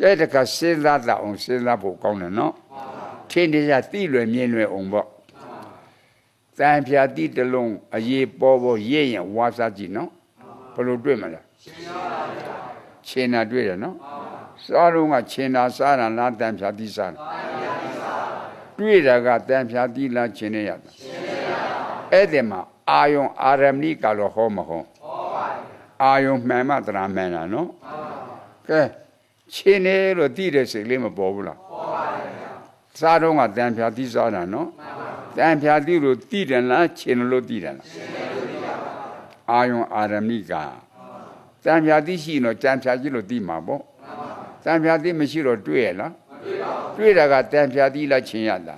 ကဲတခါစဉ်းစားတတ်အောင်စဉ်းစားဖို့ကောင်းတယ်နော်ထင်းတရားတိလွယ်မြင်လွယ်အောင်ပေါ့တန်ဖြာတိတစ်လုံးအရေးပေါ်ပေါ်ရင့်ရင်ဝါစားကြည့်နော်ဘယ်လိုတွေ့မလဲချင်းနာတွေ့တယ်နော်စားတော့ကချင်းနာစားတာလားတန်ဖြာတိစားတာတွေ့တာကတန်ဖြာတိလားချင်းနေရတာအဲ့ဒီမှာအာယုံအာရမဏိကလောဟောမဟောအာယုံမှန်မှတရာမှန်တာနော်ကဲ ချင်းနေလို့တိတဲ့စိတ်လေးမပေါ်ဘူးလားပေါ်ပါတယ်စားတော့ကတန်ဖြာတိစားတာနော်တန်ဖြာတိလို့တိတယ်လားချင်းလို့တိတယ်လားအာယုံအာရမဏိကတန်ဖြာတိရှိတော့ကြံဖြာကြည့်လို့တိမှာပေါ့တန်ဖြာတိမရှိတော့တွေ့ရလားတွေ့တာကတန်ဖြာတိလားချင်းရတာ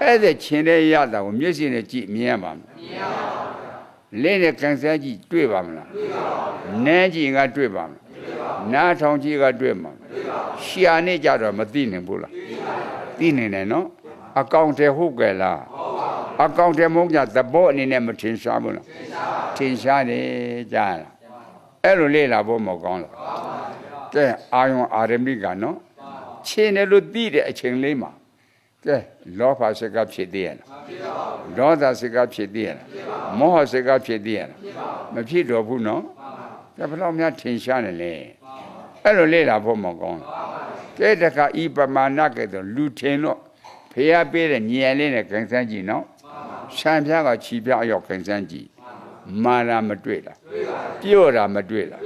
အဲ့ဒါချင်းတဲ့ရတာကိုမျက်စိနဲ့ကြည့်မြင်ရပါမလားမြင်ရပါဘူးလင်းနဲ့ကန်ဆဲကြည့်တွေ့ပါမလားတွေ့ပါဘူးနန်းကြည့်ကတွေ့ပါမလားတွေ့ပါဘူး နားထောင်ကြည့်ကတွေ့မှာမလားတွေ့ပါဘူးရှာနေကြတော့မသိနိုင်ဘူးလားသိနိုင်တယ်နော်အကောင့်ထဲဟုတ်ကဲ့လားအကောင့်ထဲမဟုတ်ကြသဘောအနေနဲ့မထင်ရှားဘူးလားထင်ရှားတယ်ကြားလားအဲ့လိုလေ့လာဖို့မကောင်းလားကဲအာယုံအာရမိကနော်ချင်းတယ်လို့သိတဲ့အချိန်လေးမှာကဲလောဘစကဖြစ်သေးရလားဒေါသစကဖြစ်သေးရလားမောဟစကဖြစ်သေးရလားမဖြစ်တော့ဘူးနော်ကဲဘယ်တော့များထင်ရှားနေလဲ အဲ့လိုလေ့လာဖို့မကောင်းလားကဲတခါဤပမာဏကဲတော့လူထင်တော့ဖះပေးတဲ့ညံလေးနဲ့ကန်ဆန်းကြည့်နော်ဆံပြားကခြီပြားအရောက်ကန်ဆန်းကြည့်မာရာမတွေ့လားပြော့တာမတွေ့လား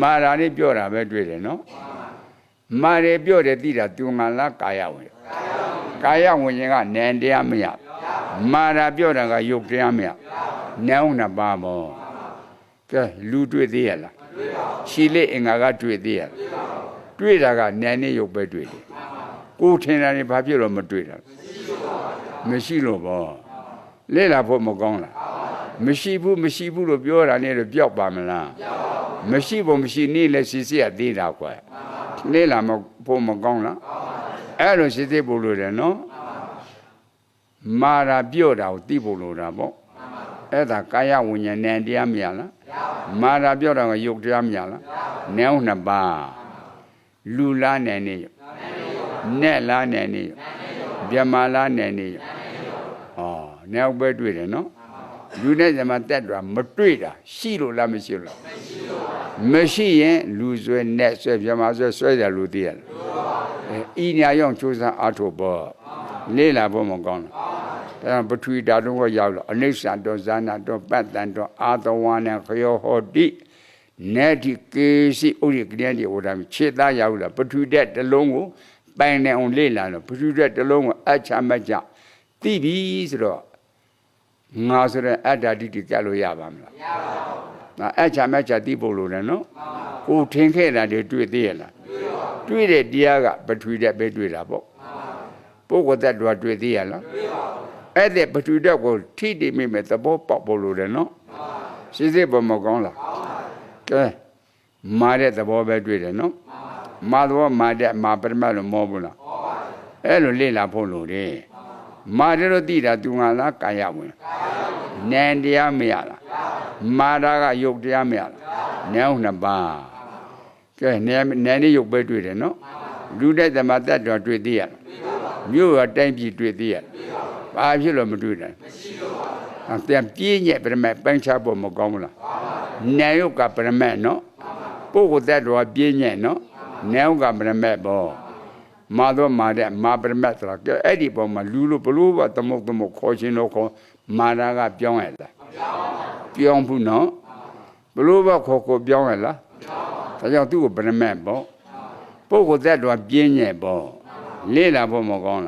မာရာနဲ့ပြော့တာပဲတွေ့တယ်နော်မာရပြော့တယ်သိတာသူငါလားကာယဝင်ကာယဝင်ရင်ကနန်တရားမရမာရာပြော့တာကယုတ်တရားမရနောင်နှစ်ပါးမော ကဲလူတွေ့သေးရလားရှီလေးအင်္ဂါကတွေ့သေးရလားတွေ့တာကနန်နဲ့ယုတ်ပဲတွေ့တယ်ကိုထင်တာနေဘာဖြစ်လို့မတွေ့တာမရှိလို့ပေါ့လဲလာဖို့မကောင်းလားမရှိဘူးမရှိဘူးလို့ပြောတာနဲ့တော့ပြောက်ပါမလားမရှိဘူးမရှိနေလဲစီစီရသေးတာကွာလဲလာမဖို့မကောင်းလားအဲ့လိုစီစီဖို့လို့တယ်နော်မာရာပြော့တာကိုသိဖို့လို့တာပေါ့ အဲ့ဒါကာယဝิญဉာဏ်နဲ့တရားမရလားမာရာပြော့တာကယုတ်တရားမရလားနည်းနှစ်ပါးလူလားနဲ့နေနဲ့လားနဲ့နေမြမလားနဲ့နေဩနည်းပဲတွေ့တယ်နော်လူနဲ့ဇမတက်တာမတွေ့တာရှိလို့လားမရှိလို့လားမရှိရင်လူဆွဲနဲ့ဆွဲပြမဆွဲဆွဲကြလူတည်ရလားအဲဤညာရောက်စူးစမ်းအားထုတ်ဖို့လေးလာဖို့မကောင်းလား ဒါပထဝီဓာတ်တော့ရောက်လို့အနိစ္စတောဇာနာတောပတ္တန်တောအာတဝါနဲ့ခယောဟောတိနေတိကေစီဥရိကလျံဒီဝဒမခြေသားရောက်လာပထဝီဓာတ်တစ်လုံးကိုပိုင်နေအောင်လေးလာတော့ပထဝီဓာတ်တစ်လုံးကိုအချမကြသိပြီဆိုတော့ငါဆိုတဲ့အတ္တတိတိကတ်လို့ရပါမလားမရပါဘူးငါအချမကြသိဖို့လိုတယ်နော်ကိုထင်ခဲ့တာတွေတွေ့သေးရလားတွေ့တဲ့တရားကပထဝီဓာတ်ပဲတွေ့တာပေါ့ပုဂ္ဂိုလ်တ attva တွေ့သေးရလား အဲ့ဒီပထဝီဓာတ်ကိုထိတိမိမဲ့သဘောပေါက်ဖို့လိုတယ်နော်ရှင်းစစ်ပေါ်မကောင်းလားကဲမာတဲ့သဘောပဲတွေ့တယ်နော်မာသဘောမာတဲ့မာပရမတ်လို့မောဘူးလားအဲ့လိုလေ့လာဖို့လိုတယ်မာတယ်လို့သိတာသူငါလားကာယဝင်နန်တရားမရလားမာတာကယုတ်တရားမရလားနန်းနှစ်ပါးကဲနန်းနန်းလေးယုတ်ပဲတွေ့တယ်နော်လူတဲ့သမတတ်တော်တွေ့သေးရလားမြို့ရတိုင်းပြည်တွေ့သေးရလား ဘာဖြစ်လို့မတွေ့တယ်မရှိလို့ပါဘူးပြန်ပြင်းညက်ပြမပန်းချဖို့မကောင်းဘူးလားနာယုတ်ကပြမနော်ပုဂ္ဂိုလ်တတ်တော်ပြင်းညက်နော်နာယုတ်ကပြမဘောမာတော့မာတဲ့မာပရမတ်ဆိုတာကဲအဲ့ဒီပုံမှာလူလိုဘလို့ဘာသမုတ်သမုတ်ခေါ်ခြင်းတော့ခေါ်မာရာကပြောင်းရလားပြောင်းဘူးနော်ဘလို့ဘာခေါ်ခေါ်ပြောင်းရလားဒါကြောင့်သူ့ကိုပရမတ်ပေါ့ပုဂ္ဂိုလ်သက်တော်ပြင်းညက်ပေါ့လေ့လာဖို့မကောင်း